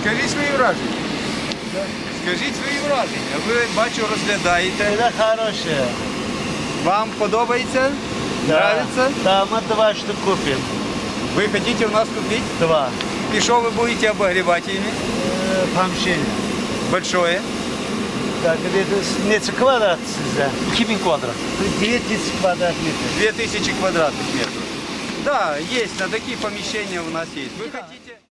Скажіть свої враження. Скажіть свої враження. Ви бачу, розглядаєте. Це хороше. Вам подобається? Нравится? Да, мы два штук купим. Вы хотите у нас купить? Два. И что вы будете обогревать ими? Э, помещение. Большое? Так, где-то с- метр квадрат сюда. Химин квадрат. Тут 20 квадрат метров. 2000 квадратных метров. Да, есть, на такие помещения у нас есть. Вы хотите...